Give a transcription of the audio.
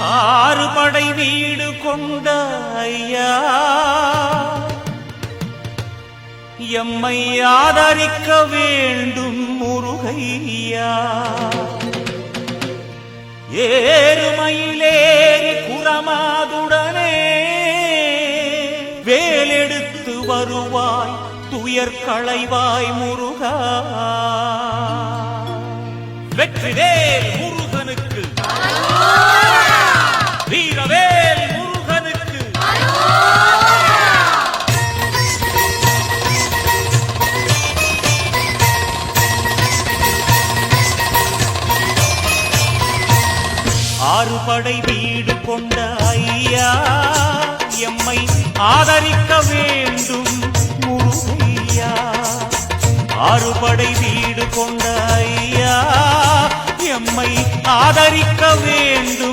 ஆறு படை வீடு கொண்ட ஐயா. எம்மை ஆதரிக்க வேண்டும் முருகையா. ஏறுமையிலேறி குரமாதுடனே வேலெடுத்து வருவாய் துயர் களைவாய் முருகா. வெற்றிவேல் முருகனுக்கு. ஆறு படை வீடு கொண்ட ஐயா எம்மை ஆதரிக்க வேண்டும் முருகையா. ஆறு படை வீடு கொண்ட ஐயா எம்மை ஆதரிக்க வேண்டும்